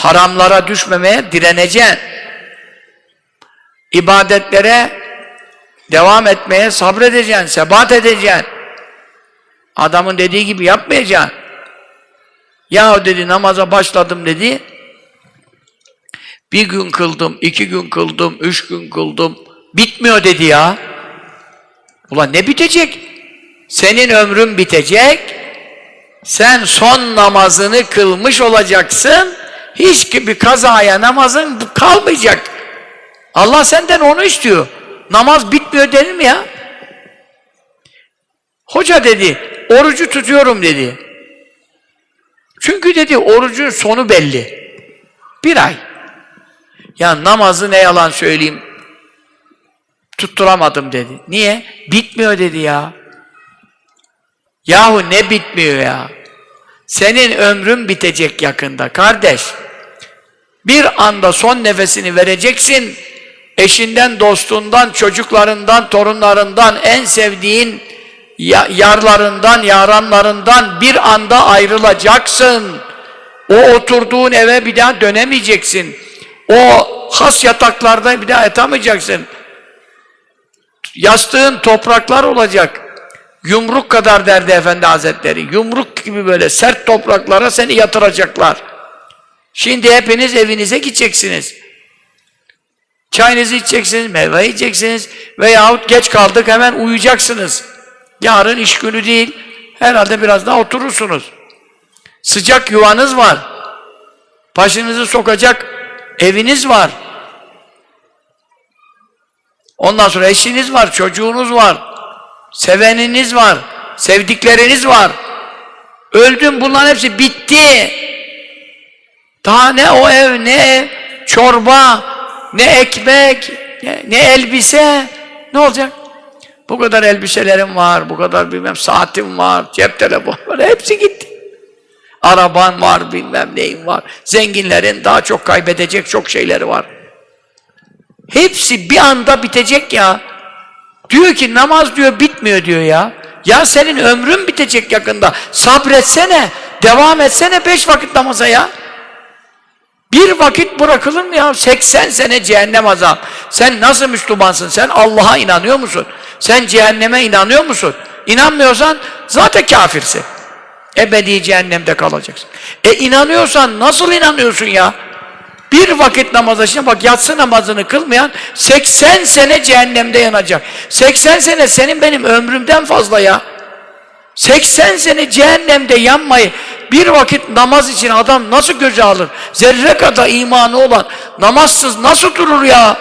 Haramlara düşmemeye direneceksin. İbadetlere devam etmeye sabredeceksin, sebat edeceksin. Adamın dediği gibi yapmayacaksın. Ya dedi namaza başladım dedi. Bir gün kıldım, iki gün kıldım, üç gün kıldım. Bitmiyor dedi ya. Ulan ne bitecek? Senin ömrün bitecek. Sen son namazını kılmış olacaksın. Hiç gibi kazaya namazın kalmayacak. Allah senden onu istiyor. Namaz bitmiyor denir mi ya? Hoca dedi, orucu tutuyorum dedi. Çünkü dedi orucun sonu belli. Bir ay. Ya namazı ne yalan söyleyeyim. Tutturamadım dedi. Niye? Bitmiyor dedi ya. Yahu ne bitmiyor ya? Senin ömrün bitecek yakında kardeş. Bir anda son nefesini vereceksin. Eşinden, dostundan, çocuklarından, torunlarından, en sevdiğin ya- yarlarından, yaranlarından bir anda ayrılacaksın. O oturduğun eve bir daha dönemeyeceksin. O has yataklarda bir daha yatamayacaksın. Yastığın topraklar olacak. Yumruk kadar derdi Efendi Hazretleri. Yumruk gibi böyle sert topraklara seni yatıracaklar. Şimdi hepiniz evinize gideceksiniz. Çayınızı içeceksiniz, meyve yiyeceksiniz veyahut geç kaldık hemen uyuyacaksınız. Yarın iş günü değil, herhalde biraz daha oturursunuz. Sıcak yuvanız var. Başınızı sokacak eviniz var. Ondan sonra eşiniz var, çocuğunuz var. Seveniniz var, sevdikleriniz var. Öldüm bunların hepsi bitti. Daha ne o ev, ne ev, çorba, ne ekmek, ne, ne elbise. Ne olacak? Bu kadar elbiselerim var, bu kadar bilmem saatim var, cep telefonu var, hepsi gitti. Araban var, bilmem neyin var. Zenginlerin daha çok kaybedecek çok şeyleri var. Hepsi bir anda bitecek ya. Diyor ki namaz diyor bitmiyor diyor ya. Ya senin ömrün bitecek yakında. Sabretsene, devam etsene beş vakit namaza ya. Bir vakit bırakılır mı ya? 80 sene cehennem azap. Sen nasıl Müslümansın? Sen Allah'a inanıyor musun? Sen cehenneme inanıyor musun? İnanmıyorsan zaten kafirsin. Ebedi cehennemde kalacaksın. E inanıyorsan nasıl inanıyorsun ya? Bir vakit namaza şimdi bak yatsı namazını kılmayan 80 sene cehennemde yanacak. 80 sene senin benim ömrümden fazla ya. 80 sene cehennemde yanmayı bir vakit namaz için adam nasıl göze alır? Zerre kadar imanı olan namazsız nasıl durur ya?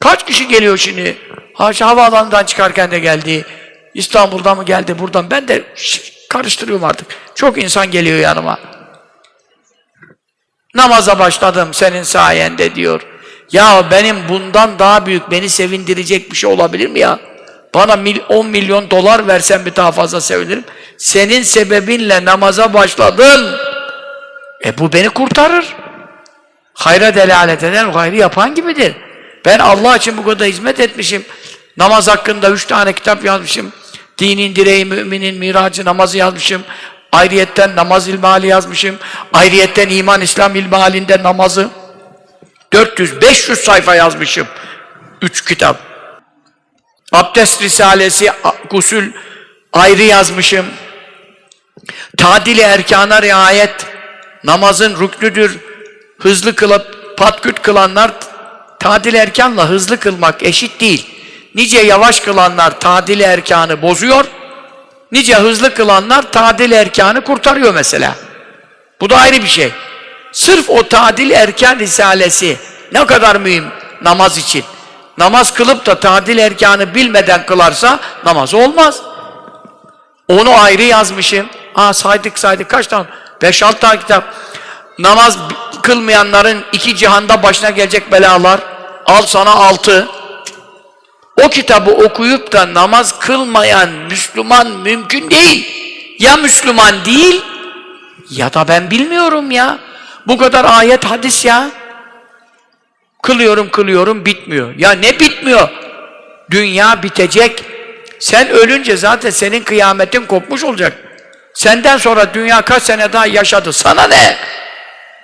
Kaç kişi geliyor şimdi? Ha, şu havaalanından çıkarken de geldi. İstanbul'dan mı geldi buradan? Ben de karıştırıyorum artık. Çok insan geliyor yanıma. Namaza başladım senin sayende diyor. Ya benim bundan daha büyük, beni sevindirecek bir şey olabilir mi ya? Bana mil, 10 milyon dolar versen bir daha fazla sevinirim. Senin sebebinle namaza başladın. E bu beni kurtarır. Hayra delalet eden gayrı yapan gibidir. Ben Allah için bu kadar hizmet etmişim. Namaz hakkında üç tane kitap yazmışım. Dinin direği, müminin miracı namazı yazmışım. Ayrıyetten namaz ilmihali yazmışım. Ayrıyetten iman İslam ilmihalinde namazı 400-500 sayfa yazmışım. Üç kitap. Abdest Risalesi, gusül ayrı yazmışım. Tadili erkana riayet, namazın rüknüdür. Hızlı kılıp patküt kılanlar tadil erkanla hızlı kılmak eşit değil. Nice yavaş kılanlar tadil erkanı bozuyor. Nice hızlı kılanlar tadil erkanı kurtarıyor mesela. Bu da ayrı bir şey. Sırf o tadil erkan risalesi ne kadar mühim namaz için. Namaz kılıp da tadil erkanı bilmeden kılarsa namaz olmaz. Onu ayrı yazmışım. Aa saydık saydık kaç tane? 5-6 tane kitap. Namaz kılmayanların iki cihanda başına gelecek belalar. Al sana altı. O kitabı okuyup da namaz kılmayan Müslüman mümkün değil. Ya Müslüman değil ya da ben bilmiyorum ya. Bu kadar ayet hadis ya. Kılıyorum kılıyorum bitmiyor. Ya ne bitmiyor? Dünya bitecek. Sen ölünce zaten senin kıyametin kopmuş olacak. Senden sonra dünya kaç sene daha yaşadı? Sana ne?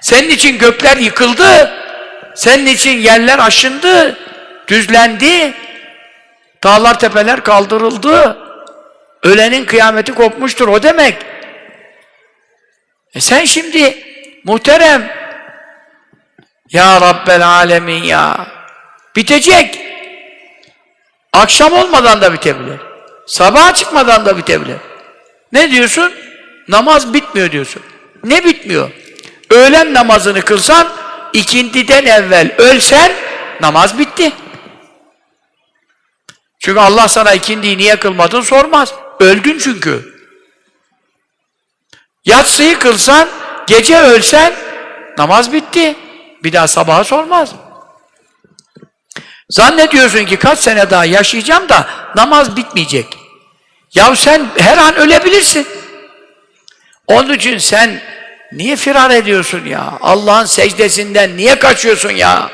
Senin için gökler yıkıldı. Senin için yerler aşındı. Düzlendi. Dağlar tepeler kaldırıldı. Ölenin kıyameti kopmuştur o demek. E sen şimdi muhterem ya Rabbel Alemin ya bitecek. Akşam olmadan da bitebilir. Sabah çıkmadan da bitebilir. Ne diyorsun? Namaz bitmiyor diyorsun. Ne bitmiyor? Öğlen namazını kılsan ikindiden evvel ölsen namaz bitti. Çünkü Allah sana ikindiyi niye kılmadın sormaz. Öldün çünkü. Yatsıyı kılsan, gece ölsen namaz bitti. Bir daha sabaha sormaz. Zannediyorsun ki kaç sene daha yaşayacağım da namaz bitmeyecek. Ya sen her an ölebilirsin. Onun için sen niye firar ediyorsun ya? Allah'ın secdesinden niye kaçıyorsun ya?